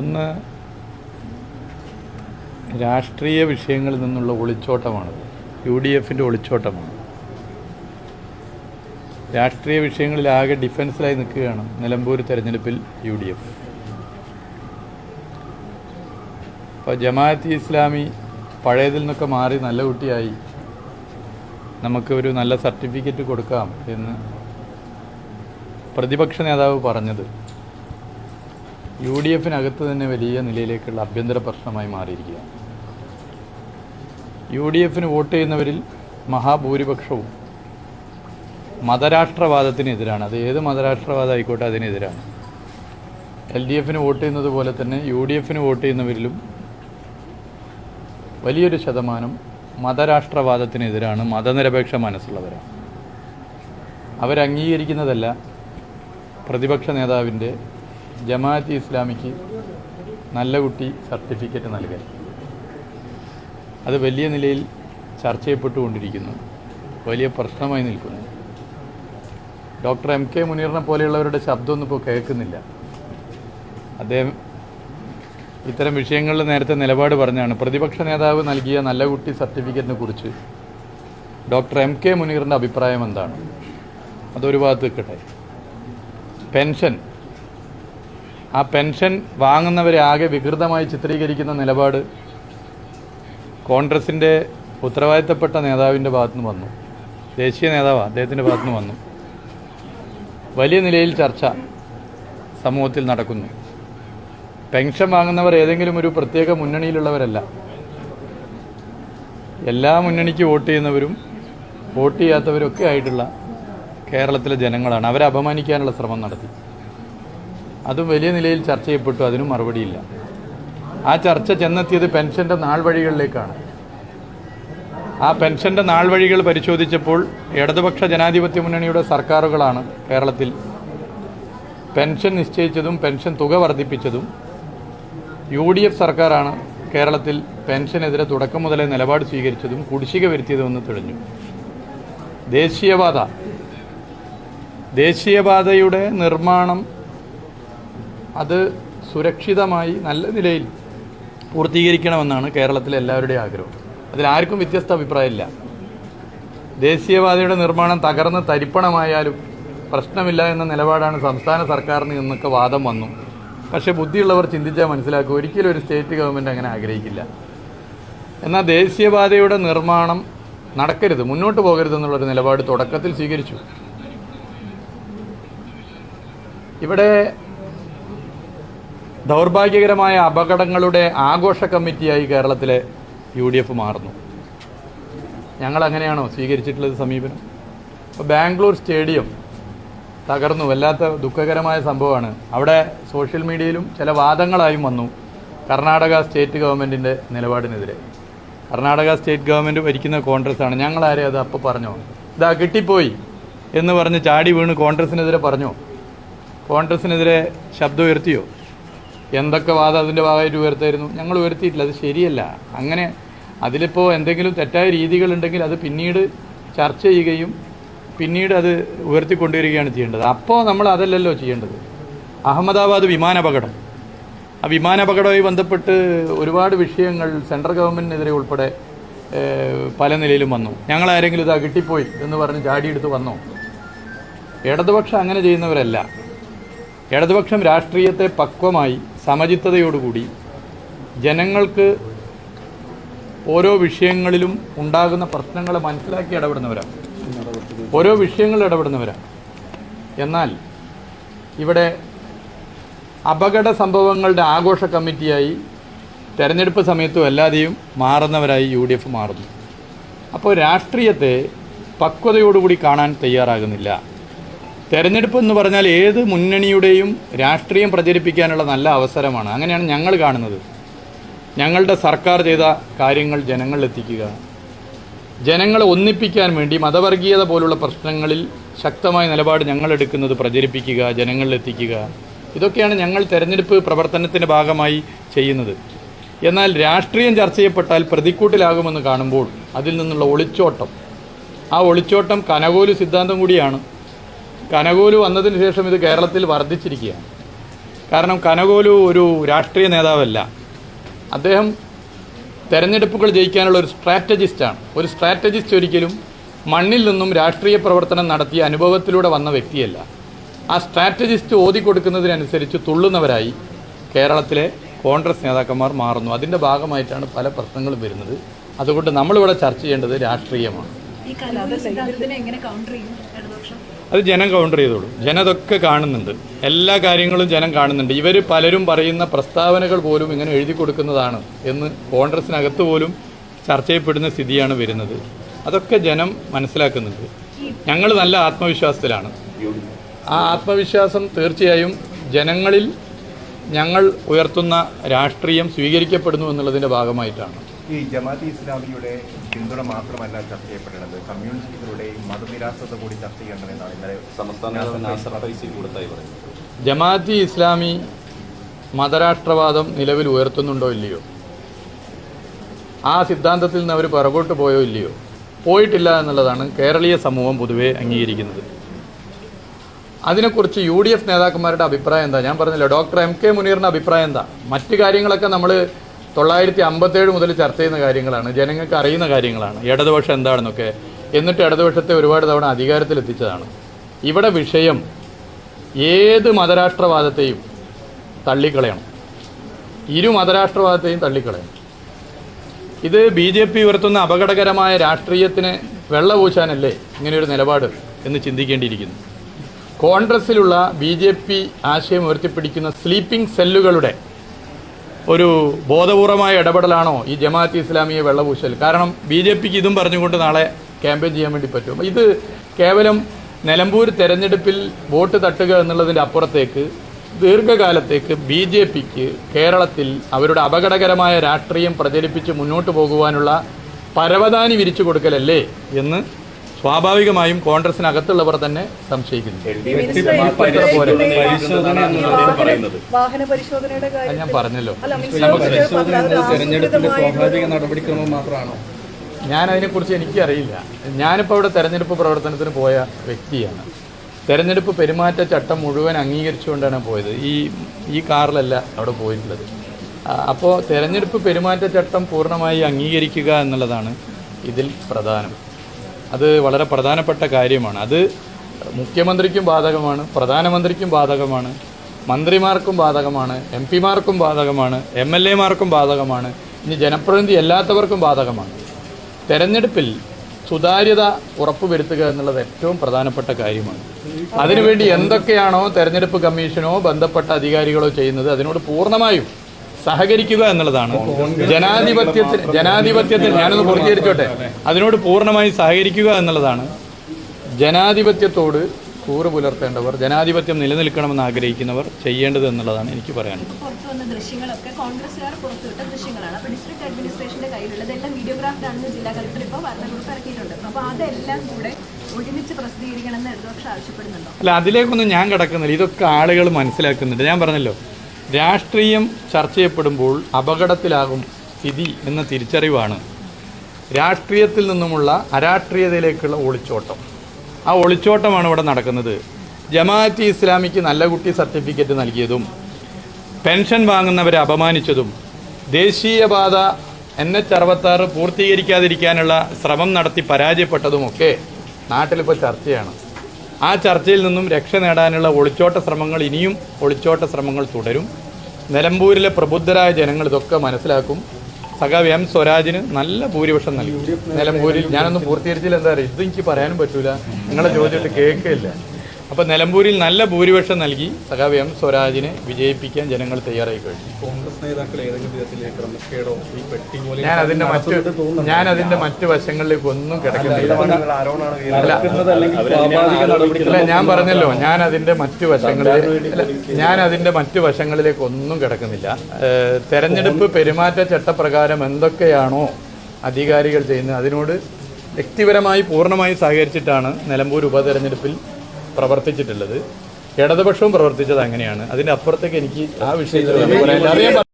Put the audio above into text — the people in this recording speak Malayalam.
ഒന്ന് രാഷ്ട്രീയ വിഷയങ്ങളിൽ നിന്നുള്ള ഒളിച്ചോട്ടമാണത്. യു ഡി എഫിന്റെ ഒളിച്ചോട്ടമാണ്. രാഷ്ട്രീയ വിഷയങ്ങളിൽ ആകെ ഡിഫൻസിലായി നിൽക്കുകയാണ് നിലമ്പൂർ തെരഞ്ഞെടുപ്പിൽ യു ഡി എഫ് അപ്പോൾ ജമാഅത്ത് ഇസ്ലാമി പഴയതിൽ നിന്നൊക്കെ മാറി നല്ല കുട്ടിയായി നമുക്ക് ഒരു നല്ല സർട്ടിഫിക്കറ്റ് കൊടുക്കാം എന്ന് പ്രതിപക്ഷ നേതാവ് പറഞ്ഞത്. യു ഡി എഫിനകത്ത് തന്നെ വലിയ നിലയിലേക്കുള്ള ആഭ്യന്തര പ്രശ്നമായി മാറിയിരിക്കുകയാണ്. യു ഡി എഫിന് വോട്ട് ചെയ്യുന്നവരിൽ മഹാഭൂരിപക്ഷവും മതരാഷ്ട്രവാദത്തിനെതിരാണ്. അത് ഏത് മതരാഷ്ട്രവാദം ആയിക്കോട്ടെ അതിനെതിരാണ്. എൽ ഡി എഫിന് വോട്ട് ചെയ്യുന്നത് പോലെ തന്നെ യു ഡി എഫിന് വോട്ട് ചെയ്യുന്നവരിലും വലിയൊരു ശതമാനം മതരാഷ്ട്രവാദത്തിനെതിരാണ് മതനിരപേക്ഷ മനസ്സുള്ളവരാണ്. അവരംഗീകരിക്കുന്നതല്ല പ്രതിപക്ഷ നേതാവിന്റെ ജമാഅത്ത് ഇസ്ലാമിക്ക് നല്ല കുട്ടി സർട്ടിഫിക്കറ്റ് നൽകൽ. അത് വലിയ നിലയിൽ ചർച്ച ചെയ്യപ്പെട്ടുകൊണ്ടിരിക്കുന്നു. വലിയ പ്രശ്നമായി നിൽക്കുന്നു. ഡോക്ടർ എം കെ മുനീറിനെ പോലെയുള്ളവരുടെ ശബ്ദമൊന്നും ഇപ്പോൾ കേൾക്കുന്നില്ല. അദ്ദേഹം ഇത്തരം വിഷയങ്ങളിൽ നേരത്തെ നിലപാട് പറഞ്ഞാണ്. പ്രതിപക്ഷ നേതാവ് നൽകിയ നല്ല കുട്ടി സർട്ടിഫിക്കറ്റിനെ കുറിച്ച് ഡോക്ടർ എം കെ മുനീറിന്റെ അഭിപ്രായം എന്താണ്? അതൊരു ഭാഗത്ത് നിൽക്കട്ടെ പെൻഷൻ ആ പെൻഷൻ വാങ്ങുന്നവരെ ആകെ വികൃതമായി ചിത്രീകരിക്കുന്ന നിലപാട് കോൺഗ്രസിന്റെ ഉത്തരവാദിത്തപ്പെട്ട നേതാവിന്റെ ഭാഗത്തുനിന്ന് വന്നു. ദേശീയ നേതാവ് അദ്ദേഹത്തിന്റെ ഭാഗത്തുനിന്ന് വന്നു. വലിയ നിലയിൽ ചർച്ച സമൂഹത്തിൽ നടക്കുന്നു. പെൻഷൻ വാങ്ങുന്നവർ ഏതെങ്കിലും ഒരു പ്രത്യേക മുന്നണിയിലുള്ളവരല്ല. എല്ലാ മുന്നണിക്ക് വോട്ട് ചെയ്യുന്നവരും വോട്ട് ചെയ്യാത്തവരൊക്കെ ആയിട്ടുള്ള കേരളത്തിലെ ജനങ്ങളാണ്. അവരെ അപമാനിക്കാനുള്ള ശ്രമം നടത്തി. അതും വലിയ നിലയിൽ ചർച്ച ചെയ്യപ്പെട്ടു അതിനും മറുപടിയില്ല. ആ ചർച്ച ചെന്നെത്തിയത് പെൻഷന്റെ നാൾ വഴികളിലേക്കാണ് ആ പെൻഷന്റെ നാൾ വഴികൾ പരിശോധിച്ചപ്പോൾ ഇടതുപക്ഷ ജനാധിപത്യ മുന്നണിയുടെ സർക്കാരുകളാണ് കേരളത്തിൽ പെൻഷൻ നിശ്ചയിച്ചതും പെൻഷൻ തുക വർദ്ധിപ്പിച്ചതും യു ഡി എഫ് സർക്കാരാണ് കേരളത്തിൽ പെൻഷനെതിരെ തുടക്കം മുതലേ നിലപാട് സ്വീകരിച്ചതും കുടിശ്ശിക വരുത്തിയതുമെന്ന് തെളിഞ്ഞു. ദേശീയപാത. ദേശീയപാതയുടെ നിർമ്മാണം അത് സുരക്ഷിതമായി നല്ല നിലയിൽ പൂർത്തീകരിക്കണമെന്നാണ് കേരളത്തിലെ എല്ലാവരുടെയും ആഗ്രഹം. അതിലാർക്കും വ്യത്യസ്ത അഭിപ്രായമില്ല. ദേശീയവാദിയുടെ നിർമ്മാണം തകർന്ന് തരിപ്പണമായാലും പ്രശ്നമില്ല എന്ന നിലപാടാണ് സംസ്ഥാന സർക്കാരിന് നിന്നൊക്കെ വാദം വന്നു. പക്ഷേ ബുദ്ധിയുള്ളവർ ചിന്തിച്ചാൽ മനസ്സിലാക്കും ഒരിക്കലും ഒരു സ്റ്റേറ്റ് ഗവൺമെന്റ് അങ്ങനെ ആഗ്രഹിക്കില്ല. എന്നാൽ ദേശീയപാതയുടെ നിർമ്മാണം നടക്കരുത് മുന്നോട്ട് പോകരുതെന്നുള്ളൊരു നിലപാട് തുടക്കത്തിൽ സ്വീകരിച്ചു. ഇവിടെ ദൗർഭാഗ്യകരമായ അപകടങ്ങളുടെ ആഘോഷ കമ്മിറ്റിയായി കേരളത്തിലെ യു ഡി എഫ് മാറുന്നു. ഞങ്ങൾ അങ്ങനെയാണോ സ്വീകരിച്ചിട്ടുള്ളത് സമീപനം? ഇപ്പോൾ ബാംഗ്ലൂർ സ്റ്റേഡിയം തകർന്നു. വല്ലാത്ത ദുഃഖകരമായ സംഭവമാണ്. അവിടെ സോഷ്യൽ മീഡിയയിലും ചില വാദങ്ങളായും വന്നു. കർണാടക സ്റ്റേറ്റ് ഗവൺമെന്റിന്റെ നിലപാടിനെതിരെ. കർണാടക സ്റ്റേറ്റ് ഗവൺമെന്റ് ഭരിക്കുന്ന കോൺഗ്രസ് ആണ് ഞങ്ങളാരെ അത് അപ്പോൾ പറഞ്ഞോ? ഇതാ കിട്ടിപ്പോയി എന്ന് പറഞ്ഞ് ചാടി വീണ് കോൺഗ്രസിനെതിരെ പറഞ്ഞോ? കോൺഗ്രസിനെതിരെ ശബ്ദം ഉയർത്തിയോ? എന്തൊക്കെ വാദം അതിന്റെ ഭാഗമായിട്ട് ഉയർത്തായിരുന്നു? ഞങ്ങൾ ഉയർത്തിയിട്ടില്ല അത് ശരിയല്ല. അങ്ങനെ അതിലിപ്പോൾ എന്തെങ്കിലും തെറ്റായ രീതികളുണ്ടെങ്കിൽ അത് പിന്നീട് ചർച്ച ചെയ്യുകയും പിന്നീട് അത് ഉയർത്തിക്കൊണ്ടുവരികയാണ് ചെയ്യേണ്ടത്. അപ്പോൾ നമ്മൾ അതല്ലല്ലോ ചെയ്യേണ്ടത്. അഹമ്മദാബാദ് വിമാനാപകടം. ആ വിമാനാപകടവുമായി ബന്ധപ്പെട്ട് ഒരുപാട് വിഷയങ്ങൾ സെൻട്രൽ ഗവൺമെന്റിനെതിരെ ഉൾപ്പെടെ പല നിലയിലും വന്നു. ഞങ്ങൾ ആരെങ്കിലും ഇതാ കിട്ടിപ്പോയി എന്ന് പറഞ്ഞ് ചാടിയെടുത്ത് വന്നോ? ഇടതുപക്ഷം അങ്ങനെ ചെയ്യുന്നവരല്ല. ഇടതുപക്ഷം രാഷ്ട്രീയത്തെ പക്വമായി സമചിത്തതയോടുകൂടി ജനങ്ങൾക്ക് ഓരോ വിഷയങ്ങളിലും ഉണ്ടാകുന്ന പ്രശ്നങ്ങളെ മനസ്സിലാക്കി ഇടപെടുന്നവരാണ്. ഓരോ വിഷയങ്ങളിൽ ഇടപെടുന്നവരാണ്. എന്നാൽ ഇവിടെ അപകട സംഭവങ്ങളുടെ ആഘോഷ കമ്മിറ്റിയായി തെരഞ്ഞെടുപ്പ് സമയത്തും അല്ലാതെയും മാറുന്നവരായി യു ഡി എഫ് മാറുന്നു. അപ്പോൾ രാഷ്ട്രീയത്തെ പക്വതയോടുകൂടി കാണാൻ തയ്യാറാകുന്നില്ല. തെരഞ്ഞെടുപ്പ് എന്ന് പറഞ്ഞാൽ ഏത് മുന്നണിയുടെയും രാഷ്ട്രീയം പ്രചരിപ്പിക്കാനുള്ള നല്ല അവസരമാണ്. അങ്ങനെയാണ് ഞങ്ങൾ കാണുന്നത്. ഞങ്ങളുടെ സർക്കാർ ചെയ്ത കാര്യങ്ങൾ ജനങ്ങളിലെത്തിക്കുക ജനങ്ങളെ ഒന്നിപ്പിക്കാൻ വേണ്ടി മതവർഗീയത പോലുള്ള പ്രശ്നങ്ങളിൽ ശക്തമായ നിലപാട് ഞങ്ങൾ എടുക്കുന്നത് പ്രചരിപ്പിക്കുക ജനങ്ങളിലെത്തിക്കുക ഇതൊക്കെയാണ് ഞങ്ങൾ തെരഞ്ഞെടുപ്പ് പ്രവർത്തനത്തിന്റെ ഭാഗമായി ചെയ്യുന്നത്. എന്നാൽ രാഷ്ട്രീയം ചർച്ച ചെയ്യപ്പെട്ടാൽ പ്രതിക്കൂട്ടിലാകുമെന്ന് കാണുമ്പോൾ അതിൽ നിന്നുള്ള ഒളിച്ചോട്ടം. ആ ഒളിച്ചോട്ടം കനകോലു സിദ്ധാന്തം കൂടിയാണ്. കനകോലു വന്നതിന് ശേഷം ഇത് കേരളത്തിൽ വർദ്ധിച്ചിരിക്കുകയാണ്. കാരണം കനകോലു ഒരു രാഷ്ട്രീയ നേതാവല്ല. അദ്ദേഹം തെരഞ്ഞെടുപ്പുകൾ ജയിക്കാനുള്ള ഒരു സ്ട്രാറ്റജിസ്റ്റാണ്. ഒരു സ്ട്രാറ്റജിസ്റ്റ് ഒരിക്കലും മണ്ണിൽ നിന്നും രാഷ്ട്രീയ പ്രവർത്തനം നടത്തിയ അനുഭവത്തിലൂടെ വന്ന വ്യക്തിയല്ല. ആ സ്ട്രാറ്റജിസ്റ്റ് ഓതി കൊടുക്കുന്നതിനനുസരിച്ച് തുള്ളുന്നവരായി കേരളത്തിലെ കോൺഗ്രസ് നേതാക്കന്മാർ മാറുന്നു. അതിന്റെ ഭാഗമായിട്ടാണ് പല പ്രശ്നങ്ങളും വരുന്നത്. അതുകൊണ്ട് നമ്മളിവിടെ ചർച്ച ചെയ്യേണ്ടത് രാഷ്ട്രീയമാണ്. ഈ കലാപ എങ്ങനെ കൗണ്ടർ ചെയ്യും? ഇടതുപക്ഷം? അത് ജനം കൗണ്ടർ ചെയ്തോളൂ. ജനതൊക്കെ കാണുന്നുണ്ട്. എല്ലാ കാര്യങ്ങളും ജനം കാണുന്നുണ്ട്. ഇവർ പലരും പറയുന്ന പ്രസ്താവനകൾ പോലും ഇങ്ങനെ എഴുതി കൊടുക്കുന്നതാണ് എന്ന് കോൺഗ്രസിനകത്ത് പോലും ചർച്ച ചെയ്യപ്പെടുന്ന സ്ഥിതിയാണ് വരുന്നത്. അതൊക്കെ ജനം മനസ്സിലാക്കുന്നുണ്ട്. ഞങ്ങൾ നല്ല ആത്മവിശ്വാസത്തിലാണ്. ആ ആത്മവിശ്വാസം തീർച്ചയായും ജനങ്ങളിൽ ഞങ്ങൾ ഉയർത്തുന്ന രാഷ്ട്രീയം സ്വീകരിക്കപ്പെടുന്നു എന്നുള്ളതിന്റെ ഭാഗമായിട്ടാണ്. ഈ ജമാഅത്ത് ഇസ്ലാമിയുടെ പിന്തുണ മാത്രമല്ല ചർച്ച ചെയ്യപ്പെടേണ്ടത് കമ്മ്യൂണിസ്റ്റുകളുടെയും മതനിരാസത കൂടി ചർച്ച ചെയ്യേണ്ടതെന്നാണ് ഇന്നലെ സംസ്ഥാന ജമാഅത്തി ഇസ്ലാമി മതരാഷ്ട്രവാദം നിലവിൽ ഉയർത്തുന്നുണ്ടോ ഇല്ലയോ? ആ സിദ്ധാന്തത്തിൽ നിന്ന് അവർ പുറകോട്ട് പോയോ ഇല്ലയോ? പോയിട്ടില്ല എന്നുള്ളതാണ് കേരളീയ സമൂഹം പൊതുവെ അംഗീകരിക്കുന്നത്. അതിനെക്കുറിച്ച് യു ഡി എഫ് നേതാക്കന്മാരുടെ അഭിപ്രായം എന്താ? ഞാൻ പറഞ്ഞില്ല ഡോക്ടർ എം കെ മുനീറിന്റെ അഭിപ്രായം എന്താ? മറ്റു കാര്യങ്ങളൊക്കെ നമ്മൾ തൊള്ളായിരത്തി അമ്പത്തേഴ് മുതൽ ചർച്ച ചെയ്യുന്ന കാര്യങ്ങളാണ് ജനങ്ങൾക്ക് അറിയുന്ന കാര്യങ്ങളാണ്. ഇടതുപക്ഷം എന്താണെന്നൊക്കെ എന്നിട്ട് ഇടതുപക്ഷത്തെ ഒരുപാട് തവണ അധികാരത്തിലെത്തിച്ചതാണ്. ഇവിടെ വിഷയം ഏത് മതരാഷ്ട്രവാദത്തെയും തള്ളിക്കളയണം. ഇരു മതരാഷ്ട്രവാദത്തെയും തള്ളിക്കളയണം. ഇത് ബി ജെ പി ഉയർത്തുന്ന അപകടകരമായ രാഷ്ട്രീയത്തിന് വെള്ളപൂശാനല്ലേ ഇങ്ങനെയൊരു നിലപാട് എന്ന് ചിന്തിക്കേണ്ടിയിരിക്കുന്നു. കോൺഗ്രസിലുള്ള ബി ജെ പി ആശയം ഉയർത്തിപ്പിടിക്കുന്ന സ്ലീപ്പിംഗ് സെല്ലുകളുടെ ഒരു ബോധപൂർവമായ ഇടപെടലാണോ ഈ ജമാഅത്ത് ഇസ്ലാമിയെ വെള്ളപൂശൽ? കാരണം ബി ജെ പിക്ക് ഇതും പറഞ്ഞുകൊണ്ട് നാളെ ക്യാമ്പയിൻ ചെയ്യാൻ വേണ്ടി പറ്റും. ഇത് കേവലം നിലമ്പൂർ തെരഞ്ഞെടുപ്പിൽ വോട്ട് തട്ടുക എന്നുള്ളതിന്റെ അപ്പുറത്തേക്ക് ദീർഘകാലത്തേക്ക് ബി ജെ പിക്ക് കേരളത്തിൽ അവരുടെ അപകടകരമായ രാഷ്ട്രീയം പ്രചരിപ്പിച്ച് മുന്നോട്ട് പോകുവാനുള്ള പരവതാനി വിരിച്ചു കൊടുക്കലല്ലേ എന്ന് സ്വാഭാവികമായും കോൺഗ്രസിനകത്തുള്ളവർ തന്നെ സംശയിക്കുന്നു. ഞാൻ പറഞ്ഞല്ലോ. ഞാൻ അതിനെക്കുറിച്ച് എനിക്കറിയില്ല. ഞാനിപ്പോൾ അവിടെ തെരഞ്ഞെടുപ്പ് പ്രവർത്തനത്തിന് പോയ വ്യക്തിയാണ്. തെരഞ്ഞെടുപ്പ് പെരുമാറ്റച്ചട്ടം മുഴുവൻ അംഗീകരിച്ചുകൊണ്ടാണ് പോയത്. ഈ ഈ കാറിലല്ല അവിടെ പോയിട്ടുള്ളത്. അപ്പോൾ തെരഞ്ഞെടുപ്പ് പെരുമാറ്റച്ചട്ടം പൂർണമായി അംഗീകരിക്കുക എന്നുള്ളതാണ് ഇതിൽ പ്രധാനം. അത് വളരെ പ്രധാനപ്പെട്ട കാര്യമാണ്. അത് മുഖ്യമന്ത്രിക്കും ബാധകമാണ് പ്രധാനമന്ത്രിക്കും ബാധകമാണ് മന്ത്രിമാർക്കും ബാധകമാണ് എം പിമാർക്കും ബാധകമാണ് എം എൽ എമാർക്കും ബാധകമാണ് ഇനി ജനപ്രതിനിധി അല്ലാത്തവർക്കും ബാധകമാണ്. തെരഞ്ഞെടുപ്പിൽ സുതാര്യത ഉറപ്പുവരുത്തുക എന്നുള്ളത് ഏറ്റവും പ്രധാനപ്പെട്ട കാര്യമാണ്. അതിനുവേണ്ടി എന്തൊക്കെയാണോ തെരഞ്ഞെടുപ്പ് കമ്മീഷനോ ബന്ധപ്പെട്ട അധികാരികളോ ചെയ്യുന്നത് അതിനോട് പൂർണമായും സഹകരിക്കുക എന്നുള്ളതാണ്. ജനാധിപത്യത്തിന് ജനാധിപത്യത്തിൽ ഞാനൊന്ന് പൂർത്തീകരിച്ചോട്ടെ അതിനോട് പൂർണമായി സഹകരിക്കുക എന്നുള്ളതാണ്. ജനാധിപത്യത്തോട് കൂറ് പുലർത്തേണ്ടവർ ജനാധിപത്യം നിലനിൽക്കണമെന്ന് ആഗ്രഹിക്കുന്നവർ ചെയ്യേണ്ടത് എന്നുള്ളതാണ് എനിക്ക് പറയാനുള്ളത്. അല്ല അതിലേക്കൊന്നും ഞാൻ കിടക്കുന്നില്ല. ഇതൊക്കെ ആളുകൾ മനസ്സിലാക്കുന്നുണ്ട്. ഞാൻ പറഞ്ഞല്ലോ രാഷ്ട്രീയം ചർച്ച ചെയ്യപ്പെടുമ്പോൾ അപകടത്തിലാകും സ്ഥിതി എന്ന തിരിച്ചറിവാണ്. രാഷ്ട്രീയത്തിൽ നിന്നുമുള്ള അരാഷ്ട്രീയതയിലേക്കുള്ള ഒളിച്ചോട്ടം. ആ ഒളിച്ചോട്ടമാണ് ഇവിടെ നടക്കുന്നത്. ജമാഅത്ത് ഇസ്ലാമിക്ക് നല്ല കുട്ടി സർട്ടിഫിക്കറ്റ് നൽകിയതും പെൻഷൻ വാങ്ങുന്നവരെ അപമാനിച്ചതും ദേശീയപാത എൻ എച്ച് അറുപത്താറ് പൂർത്തീകരിക്കാതിരിക്കാനുള്ള ശ്രമം നടത്തി പരാജയപ്പെട്ടതുമൊക്കെ നാട്ടിലിപ്പോൾ ചർച്ചയാണ്. ആ ചർച്ചയിൽ നിന്നും രക്ഷ നേടാനുള്ള ഒളിച്ചോട്ട ശ്രമങ്ങൾ ഇനിയും ഒളിച്ചോട്ട ശ്രമങ്ങൾ തുടരും. നിലമ്പൂരിലെ പ്രബുദ്ധരായ ജനങ്ങൾ ഇതൊക്കെ മനസ്സിലാക്കും. സഖാവ് എം സ്വരാജിന് നല്ല ഭൂരിപക്ഷം നൽകി. നിലമ്പൂരിൽ ഞാനൊന്നും പൂർത്തീകരിച്ചില്ല എന്താ പറയുക? ഇതെനിക്ക് പറയാനും പറ്റൂല. നിങ്ങളെ ചോദിച്ചിട്ട് കേൾക്കില്ല അപ്പോൾ നിലമ്പൂരിൽ നല്ല ഭൂരിപക്ഷം നൽകി സഖാവ് എം സ്വരാജിനെ വിജയിപ്പിക്കാൻ ജനങ്ങൾ തയ്യാറായി കഴിഞ്ഞു. കോൺഗ്രസ് നേതാക്കൾ ഏതെങ്കിലും ക്രമക്കേടോ ഈ പെട്ടി പോലെ ഞാൻ അതിന്റെ മറ്റു ഞാൻ അതിന്റെ മറ്റു വശങ്ങളിലേക്ക് ഒന്നും കിടക്കുന്നില്ല. ഞാൻ പറഞ്ഞല്ലോ ഞാൻ അതിന്റെ മറ്റു വശങ്ങളിൽ ഞാൻ അതിന്റെ മറ്റു വശങ്ങളിലേക്ക് ഒന്നും കിടക്കുന്നില്ല. തെരഞ്ഞെടുപ്പ് പെരുമാറ്റ ചട്ടപ്രകാരം എന്തൊക്കെയാണോ അധികാരികൾ ചെയ്യുന്നത് അതിനോട് വ്യക്തിപരമായി പൂർണമായി സഹകരിച്ചിട്ടാണ് നിലമ്പൂർ ഉപതെരഞ്ഞെടുപ്പിൽ പ്രവർത്തിച്ചിട്ടുള്ളത്. ഇടതുപക്ഷവും പ്രവർത്തിച്ചത് അങ്ങനെയാണ്. അതിന്റെ അപ്പുറത്തേക്ക് എനിക്ക് ആ വിഷയത്തിൽ